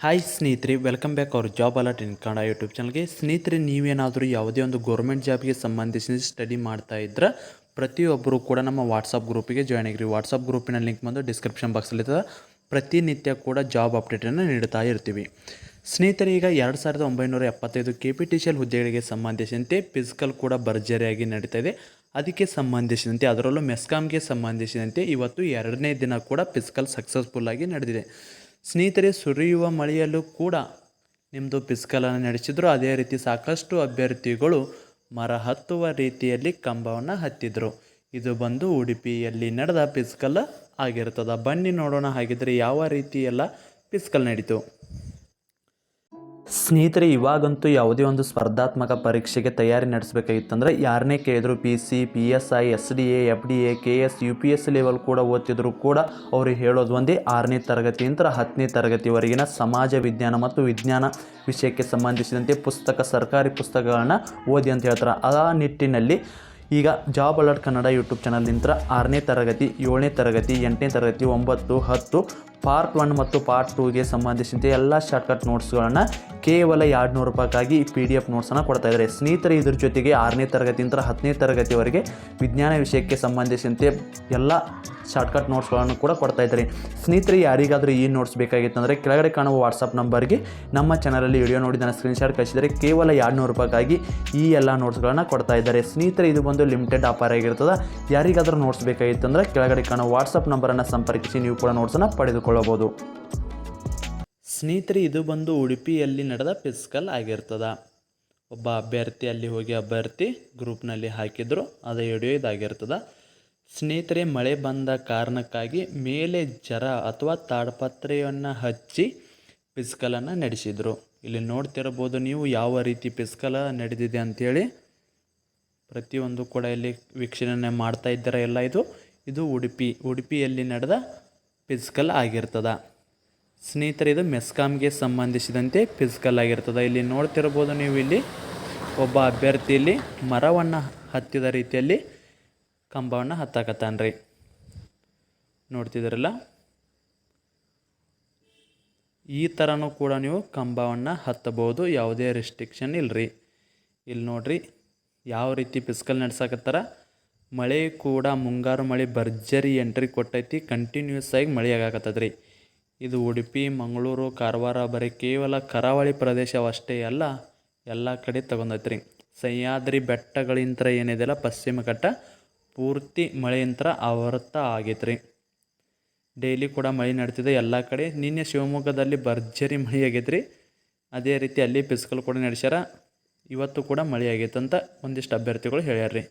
Hi ಸ್ನೇಹಿತರೆ welcome back our job alert in Kannada YouTube ಚಾನಲ್ಗೆ ಸ್ನೇಹಿತರೆ, ನೀವೇನಾದರೂ ಯಾವುದೇ ಒಂದು ಗೌರ್ಮೆಂಟ್ ಜಾಬ್ಗೆ ಸಂಬಂಧಿಸಿದ ಸ್ಟಡಿ ಮಾಡ್ತಾ ಇದ್ರೆ ಪ್ರತಿಯೊಬ್ಬರು ಕೂಡ ನಮ್ಮ ವಾಟ್ಸಪ್ ಗ್ರೂಪಿಗೆ ಜಾಯ್ನ್ ಆಗಿರಿ. ವಾಟ್ಸಪ್ ಗ್ರೂಪಿನ ಲಿಂಕ್ ಬಂದು ಡಿಸ್ಕ್ರಿಪ್ಷನ್ ಬಾಕ್ಸಲ್ಲಿರ್ತದೆ ಪ್ರತಿನಿತ್ಯ ಕೂಡ ಜಾಬ್ ಅಪ್ಡೇಟನ್ನು ನೀಡ್ತಾ ಇರ್ತೀವಿ. ಸ್ನೇಹಿತರೆ, ಈಗ ಎರಡು ಸಾವಿರದ ಒಂಬೈನೂರ ಎಪ್ಪತ್ತೈದು ಕೆ ಪಿ ಟಿ ಸಿ ಹುದ್ದೆಗಳಿಗೆ ಸಂಬಂಧಿಸಿದಂತೆ ಫಿಸಿಕಲ್ ಕೂಡ ಭರ್ಜರಿಯಾಗಿ ನಡೀತಾ ಇದೆ. ಅದಕ್ಕೆ ಸಂಬಂಧಿಸಿದಂತೆ, ಅದರಲ್ಲೂ ಮೆಸ್ಕಾಮ್ಗೆ ಸಂಬಂಧಿಸಿದಂತೆ ಇವತ್ತು ಎರಡನೇ ದಿನ ಕೂಡ ಫಿಸಿಕಲ್ ಸಕ್ಸಸ್ಫುಲ್ಲಾಗಿ ನಡೆದಿದೆ. ಸ್ನೇಹಿತರೆ, ಸುರಿಯುವ ಮಳೆಯಲ್ಲೂ ಕೂಡ ನಿಮ್ಮದು ಪಿಸ್ಕಲನ್ನು ನಡೆಸಿದ್ರು. ಅದೇ ರೀತಿ ಸಾಕಷ್ಟು ಅಭ್ಯರ್ಥಿಗಳು ಮರ ಹತ್ತುವ ರೀತಿಯಲ್ಲಿ ಕಂಬವನ್ನು ಹತ್ತಿದ್ರು. ಇದು ಬಂದು ಉಡುಪಿಯಲ್ಲಿ ನಡೆದ ಪಿಸ್ಕಲ್ ಆಗಿರ್ತದೆ. ಬನ್ನಿ ನೋಡೋಣ, ಹಾಗಿದ್ರೆ ಯಾವ ರೀತಿ ಎಲ್ಲ ಪಿಸ್ಕಲ್ ನಡೀತು. ಸ್ನೇಹಿತರೆ, ಇವಾಗಂತೂ ಯಾವುದೇ ಒಂದು ಸ್ಪರ್ಧಾತ್ಮಕ ಪರೀಕ್ಷೆಗೆ ತಯಾರಿ ನಡೆಸಬೇಕಾಗಿತ್ತಂದ್ರೆ ಯಾರನ್ನೇ ಕೇಳಿದ್ರು P C P S I S D A F D A K S U P S level ಕೂಡ ಓದ್ತಿದ್ರು ಕೂಡ ಅವರು ಹೇಳೋದು ಒಂದೇ ಆರನೇ ತರಗತಿಯಿಂದ ಹತ್ತನೇ ತರಗತಿವರೆಗಿನ ಸಮಾಜ ವಿಜ್ಞಾನ ಮತ್ತು ವಿಜ್ಞಾನ ವಿಷಯಕ್ಕೆ ಸಂಬಂಧಿಸಿದಂತೆ ಪುಸ್ತಕ, ಸರ್ಕಾರಿ ಪುಸ್ತಕಗಳನ್ನ ಓದಿ ಅಂತ ಹೇಳ್ತಾರೆ. ಆ ನಿಟ್ಟಿನಲ್ಲಿ ಈಗ ಜಾಬ್ ಅಲರ್ಟ್ ಕನ್ನಡ ಯೂಟ್ಯೂಬ್ ಚಾನಲ್ನಿಂದ ಆರನೇ ತರಗತಿ, ಏಳನೇ ತರಗತಿ, ಎಂಟನೇ ತರಗತಿ, ಒಂಬತ್ತು, ಹತ್ತು, ಪಾರ್ಟ್ ಒನ್ ಮತ್ತು ಪಾರ್ಟ್ ಟೂಗೆ ಸಂಬಂಧಿಸಿದಂತೆ ಎಲ್ಲ ಶಾರ್ಟ್ಕಟ್ ನೋಟ್ಸ್ಗಳನ್ನು ಕೇವಲ ಎರಡು ನೂರು ರೂಪಾಯಿಗಾಗಿ ಪಿ ಡಿ ಎಫ್ ನೋಟ್ಸನ್ನು ಕೊಡ್ತಾ ಇದ್ದಾರೆ. ಸ್ನೇಹಿತರೆ, ಇದ್ರ ಜೊತೆಗೆ ಆರನೇ ತರಗತಿಯಿಂದ ಹತ್ತನೇ ತರಗತಿವರೆಗೆ ವಿಜ್ಞಾನ ವಿಷಯಕ್ಕೆ ಸಂಬಂಧಿಸಿದಂತೆ ಎಲ್ಲ ಶಾರ್ಟ್ಕಟ್ ನೋಟ್ಸ್ಗಳನ್ನು ಕೂಡ ಕೊಡ್ತಾ ಇದ್ದಾರೆ. ಸ್ನೇಹಿತರೆ, ಯಾರಿಗಾದರೂ ಈ ನೋಟ್ಸ್ ಬೇಕಾಗಿತ್ತಂದರೆ ಕೆಳಗಡೆ ಕಾಣುವ ವಾಟ್ಸಪ್ ನಂಬರ್ಗೆ ನಮ್ಮ ಚಾನಲಲ್ಲಿ ವಿಡಿಯೋ ನೋಡಿ ನಾನು ಸ್ಕ್ರೀನ್ಶಾಟ್ ಕಳಿಸಿದರೆ ಕೇವಲ ಎರಡು ನೂರು ರೂಪಾಯಿಗಾಗಿ ಈ ಎಲ್ಲ ನೋಟ್ಸ್ಗಳನ್ನು ಕೊಡ್ತಾ ಇದ್ದಾರೆ. ಸ್ನೇಹಿತರೆ, ಇದು ಒಂದು ಲಿಮಿಟೆಡ್ ಆಫರ್ ಆಗಿರ್ತದೆ. ಯಾರಿಗಾದರೂ ನೋಟ್ಸ್ ಬೇಕಾಗಿತ್ತಂದರೆ ಕೆಳಗಡೆ ಕಾಣುವ ವಾಟ್ಸಪ್ ನಂಬರನ್ನು ಸಂಪರ್ಕಿಸಿ ನೀವು ಕೂಡ ನೋಟ್ಸನ್ನು ಪಡೆದುಕೊಳ್ಳಬಹುದು. ಸ್ನೇಹಿತರೆ, ಇದು ಬಂದು ಉಡುಪಿಯಲ್ಲಿ ನಡೆದ ಫಿಸಿಕಲ್ ಆಗಿರ್ತದ. ಒಬ್ಬ ಅಭ್ಯರ್ಥಿ ಅಲ್ಲಿ ಹೋಗಿ ಅಭ್ಯರ್ಥಿ ಗ್ರೂಪ್ನಲ್ಲಿ ಹಾಕಿದ್ರು, ಅದು ವಿಡಿಯೋ ಇದಾಗಿರ್ತದ ಸ್ನೇಹಿತರೆ, ಮಳೆ ಬಂದ ಕಾರಣಕ್ಕಾಗಿ ಮೇಲೆ ಜರ ಅಥವಾ ತಾಡ್ಪತ್ರೆಯನ್ನು ಹಚ್ಚಿ ಪಿಸ್ಕಲನ್ನು ನಡೆಸಿದರು. ಇಲ್ಲಿ ನೋಡ್ತಿರ್ಬೋದು ನೀವು ಯಾವ ರೀತಿ ಫಿಸಿಕಲ ನಡೆದಿದೆ ಅಂಥೇಳಿ ಪ್ರತಿಯೊಂದು ಕೂಡ ಇಲ್ಲಿ ವೀಕ್ಷಣೆ ಮಾಡ್ತಾ ಇದ್ದಾರೆ ಎಲ್ಲ ಇದು? ಇದು ಉಡುಪಿ, ಉಡುಪಿಯಲ್ಲಿ ನಡೆದ ಪಿಸ್ಕಲ್ ಆಗಿರ್ತದ. ಸ್ನೇಹಿತರೆ ಇದು ಮೆಸ್ಕಾಮ್ಗೆ ಸಂಬಂಧಿಸಿದಂತೆ ಫಿಸಿಕಲ್ ಆಗಿರ್ತದೆ. ಇಲ್ಲಿ ನೋಡ್ತಿರ್ಬೋದು ನೀವು ಇಲ್ಲಿ ಒಬ್ಬ ಅಭ್ಯರ್ಥಿ ಇಲ್ಲಿ ಮರವನ್ನು ಹತ್ತಿದ ರೀತಿಯಲ್ಲಿ ಕಂಬವನ್ನು ಹತ್ತಾಕತ್ತಾನ್ರಿ. ನೋಡ್ತಿದ್ದೀರಲ್ಲ? ಈ ಥರನೂ ಕೂಡ ನೀವು ಕಂಬವನ್ನು ಹತ್ತಬೋದು ಯಾವುದೇ ರೆಸ್ಟ್ರಿಕ್ಷನ್ ಇಲ್ಲರಿ ಇಲ್ಲಿ ನೋಡ್ರಿ, ಯಾವ ರೀತಿ ಫಿಸಿಕಲ್ ನಡ್ಸಕತ್ತಾರ? ಮಳೆ ಕೂಡ ಮುಂಗಾರು ಮಳೆ ಭರ್ಜರಿ ಎಂಟ್ರಿ ಕೊಟ್ಟೈತಿ ಕಂಟಿನ್ಯೂಸ್ ಆಗಿ ಮಳೆ ಆಗಾಕತ್ತದ್ರಿ ಇದು ಉಡುಪಿ, ಮಂಗಳೂರು, ಕಾರವಾರ ಬರೀ ಕೇವಲ ಕರಾವಳಿ ಪ್ರದೇಶವಷ್ಟೇ ಅಲ್ಲ, ಎಲ್ಲ ಕಡೆ ತಗೊಂಡೈತ್ರಿ. ಸಹ್ಯಾದ್ರಿ ಬೆಟ್ಟಗಳಿಂತ ಏನಿದೆಯಲ್ಲ, ಪಶ್ಚಿಮ ಘಟ್ಟ ಪೂರ್ತಿ ಮಳೆಯಂತ್ರ ಆವೃತ ರೀ ಡೈಲಿ ಕೂಡ ಮಳೆ ನಡೀತಿದೆ ಎಲ್ಲ ಕಡೆ. ನಿನ್ನೆ ಶಿವಮೊಗ್ಗದಲ್ಲಿ ಭರ್ಜರಿ ಮಳೆ ಆಗೈತ್ರಿ. ಅದೇ ರೀತಿ ಅಲ್ಲಿ ಪಿಸ್ಕಲ್ ಕೂಡ ನಡೆಸ್ಯಾರ. ಇವತ್ತು ಕೂಡ ಮಳೆ ಆಗೈತೆ ಅಂತ ಒಂದಿಷ್ಟು ಅಭ್ಯರ್ಥಿಗಳು ಹೇಳ್ಯಾರ್ರಿ.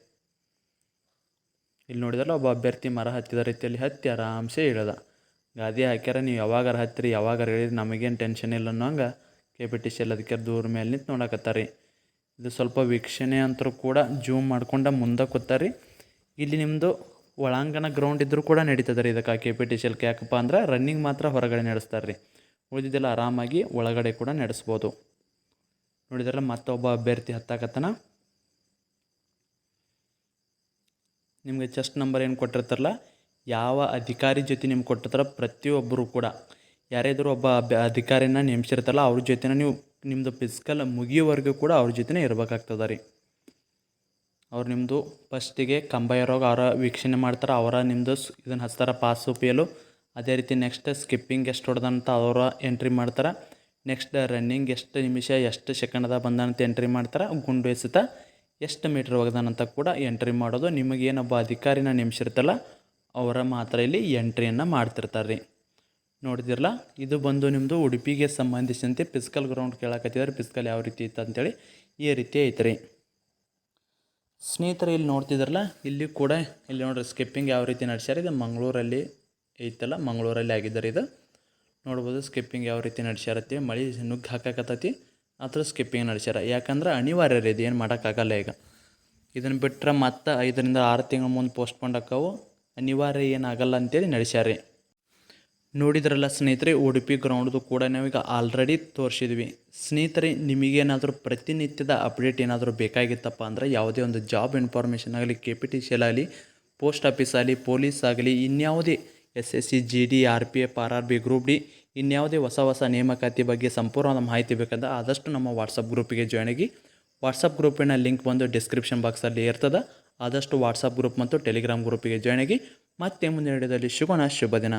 ಇಲ್ಲಿ ನೋಡಿದಲ್ಲ ಒಬ್ಬ ಅಭ್ಯರ್ಥಿ ಮರ ಹತ್ತಿದ ರೀತಿಯಲ್ಲಿ ಹತ್ತಿ ಆರಾಮ್ಸೆ ಇಳದ. ಗಾದಿ ಹಾಕ್ಯಾರ, ನೀವು ಯಾವಾಗಾರ ಹತ್ತಿರಿ ಯಾವಾಗಾರ ಹೇಳಿರಿ, ನಮಗೇನು ಟೆನ್ಷನ್ ಇಲ್ಲ ಅನ್ನೋಂಗೆ ಕೆ ಪಿ ಟಿ ಸಿ ಎಲ್ಲ ಅದಕ್ಕೆ ದೂರ ಮೇಲೆ ನಿಂತು ನೋಡಕತ್ತಾರ ರೀ ಇದು ಸ್ವಲ್ಪ ವೀಕ್ಷಣೆ ಅಂತರೂ ಕೂಡ ಜೂಮ್ ಮಾಡ್ಕೊಂಡು ಮುಂದೆ ಕೂತಾರಿ ಇಲ್ಲಿ ನಿಮ್ಮದು ಒಳಾಂಗಣ ಗ್ರೌಂಡ್ ಇದ್ದರೂ ಕೂಡ ನಡೀತದೆ ರೀ ಇದಕ್ಕೆ K P T C L ಯಾಕಪ್ಪ ಅಂದ್ರೆ ರನ್ನಿಂಗ್ ಮಾತ್ರ ಹೊರಗಡೆ ನಡೆಸ್ತಾರೆ ರೀ ಉಳಿದಿದ್ದೆಲ್ಲ ಆರಾಮಾಗಿ ಒಳಗಡೆ ಕೂಡ ನಡೆಸ್ಬೋದು. ನೋಡಿದ್ರೆ ಮತ್ತೊಬ್ಬ ಅಭ್ಯರ್ಥಿ ಹತ್ತಾಕತ್ತನ. ನಿಮಗೆ ಚೆಸ್ಟ್ ನಂಬರ್ ಏನು ಕೊಟ್ಟಿರ್ತಾರಲ್ಲ ಯಾವ ಅಧಿಕಾರಿ ಜೊತೆ ನಿಮ್ಗೆ ಕೊಟ್ಟಿರ್ತಾರ ಪ್ರತಿಯೊಬ್ಬರು ಕೂಡ. ಯಾರಾದರೂ ಒಬ್ಬ ಅಧಿಕಾರಿನ ನೇಮಿಸಿರ್ತಾರಲ್ಲ, ಅವ್ರ ಜೊತೆನ ನೀವು ನಿಮ್ಮದು ಫಿಸಿಕಲ್ ಮುಗಿಯೋವರೆಗೂ ಕೂಡ ಅವ್ರ ಜೊತೆನೇ ಇರಬೇಕಾಗ್ತದೆ ರೀ. ಅವ್ರು ನಿಮ್ಮದು ಫಸ್ಟಿಗೆ ಕಂಬ ಇರೋಗ ಅವರ ವೀಕ್ಷಣೆ ಮಾಡ್ತಾರೆ, ಅವರ ನಿಮ್ಮದು ಇದನ್ನು ಹಚ್ತಾರೆ ಪಾಸು ಪೇಲು ಅದೇ ರೀತಿ ನೆಕ್ಸ್ಟ್ ಸ್ಕಿಪ್ಪಿಂಗ್ ಎಷ್ಟು ಹೊಡೆದಂತ ಅವರ ಎಂಟ್ರಿ ಮಾಡ್ತಾರೆ. ನೆಕ್ಸ್ಟ್ ರನ್ನಿಂಗ್ ಎಷ್ಟು ನಿಮಿಷ, ಎಷ್ಟು ಸೆಕೆಂಡ್ದಾಗ ಬಂದಂತ ಎಂಟ್ರಿ ಮಾಡ್ತಾರೆ. ಗುಂಡು ಎಸೆತ ಎಷ್ಟು ಮೀಟ್ರ್ ಒಗ್ದಾನಂತ ಕೂಡ ಎಂಟ್ರಿ ಮಾಡೋದು. ನಿಮಗೇನೊಬ್ಬ ಅಧಿಕಾರಿನ ನೇಮಿಸಿರ್ತಲ್ಲ ಅವರ ಮಾತ್ರ ಇಲ್ಲಿ ಎಂಟ್ರಿಯನ್ನು ಮಾಡ್ತಿರ್ತಾರೆ ರೀ ನೋಡಿದಿರಲ್ಲ ಇದು ಬಂದು ನಿಮ್ಮದು ಉಡುಪಿಗೆ ಸಂಬಂಧಿಸಿದಂತೆ ಪಿಸ್ಕಲ್ ಗ್ರೌಂಡ್ ಕೇಳಕತ್ತಿದ್ದಾರೆ ಪಿಸ್ಕಲ್ ಯಾವ ರೀತಿ ಇತ್ತು ಅಂತೇಳಿ ಈ ರೀತಿ ಐತೆ ರೀ ಸ್ನೇಹಿತರೆ, ಇಲ್ಲಿ ನೋಡ್ತಿದ್ರಲ್ಲ ಇಲ್ಲಿ ಕೂಡ ಇಲ್ಲಿ ನೋಡ್ರಿ ಸ್ಕಿಪ್ಪಿಂಗ್ ಯಾವ ರೀತಿ ನಡೆಸ್ಯಾರ? ಇದು ಮಂಗಳೂರಲ್ಲಿ ಐತಲ್ಲ, ಮಂಗಳೂರಲ್ಲಿ ಆಗಿದ್ದಾರೆ ಇದು. ನೋಡ್ಬೋದು ಸ್ಕಿಪ್ಪಿಂಗ್ ಯಾವ ರೀತಿ ನಡೆಸ್ಯಾರತ್ತಿ. ಮಳೆ ನುಗ್ಗಿ ಹಾಕಕತ್ತತಿ. ಅಥವಾ ಸ್ಕಿಪ್ಪಿಂಗ್ ನಡೆಸ್ಯಾರ. ಯಾಕಂದ್ರೆ ಅನಿವಾರ್ಯ ರೀ ಇದು. ಏನು ಮಾಡೋಕ್ಕಾಗಲ್ಲ ಈಗ. ಇದನ್ನು ಬಿಟ್ಟರೆ ಮತ್ತೆ ಐದರಿಂದ ಆರು ತಿಂಗಳ ಮುಂದೆ ಪೋಸ್ಟ್ಪೋಂಡ್ ಆಕ್ಕವು. ಅನಿವಾರ್ಯ ಏನಾಗಲ್ಲ ಅಂತೇಳಿ ನಡೆಸ್ಯಾರ ರೀ ನೋಡಿದ್ರಲ್ಲ ಸ್ನೇಹಿತರೆ, ಉಡುಪಿ ಗ್ರೌಂಡ್ದು ಕೂಡ ನಾವೀಗ ಆಲ್ರೆಡಿ ತೋರಿಸಿದ್ವಿ. ಸ್ನೇಹಿತರೆ, ನಿಮಗೇನಾದರೂ ಪ್ರತಿನಿತ್ಯದ ಅಪ್ಡೇಟ್ ಏನಾದರೂ ಬೇಕಾಗಿತ್ತಪ್ಪ ಅಂದರೆ ಯಾವುದೇ ಒಂದು ಜಾಬ್ ಇನ್ಫಾರ್ಮೇಷನ್ ಆಗಲಿ K P T C L post office ಆಗಲಿ ಪೊಲೀಸ್ ಆಗಲಿ, ಇನ್ಯಾವುದೇ S S C G D R P F R R B group D, ಇನ್ಯಾವುದೇ ಹೊಸ ಹೊಸ ನೇಮಕಾತಿ ಬಗ್ಗೆ ಸಂಪೂರ್ಣ ಮಾಹಿತಿ ಬೇಕಂದ್ರೆ ಆದಷ್ಟು ನಮ್ಮ ವಾಟ್ಸಪ್ ಗ್ರೂಪಿಗೆ ಜಾಯ್ನ್ ಆಗಿ. ವಾಟ್ಸಪ್ ಗ್ರೂಪಿನ ಲಿಂಕ್ ಬಂದು ಡಿಸ್ಕ್ರಿಪ್ಷನ್ ಬಾಕ್ಸಲ್ಲಿ ಇರ್ತದೆ. ಆದಷ್ಟು ವಾಟ್ಸಪ್ ಗ್ರೂಪ್ ಮತ್ತು ಟೆಲಿಗ್ರಾಮ್ ಗ್ರೂಪಿಗೆ ಜಾಯ್ನ್ ಆಗಿ ಮತ್ತೆ ಮುಂದಿನ ವಿಡಿಯೋದಲ್ಲಿ ಸಿಗೋಣ. ಶುಭ ದಿನ.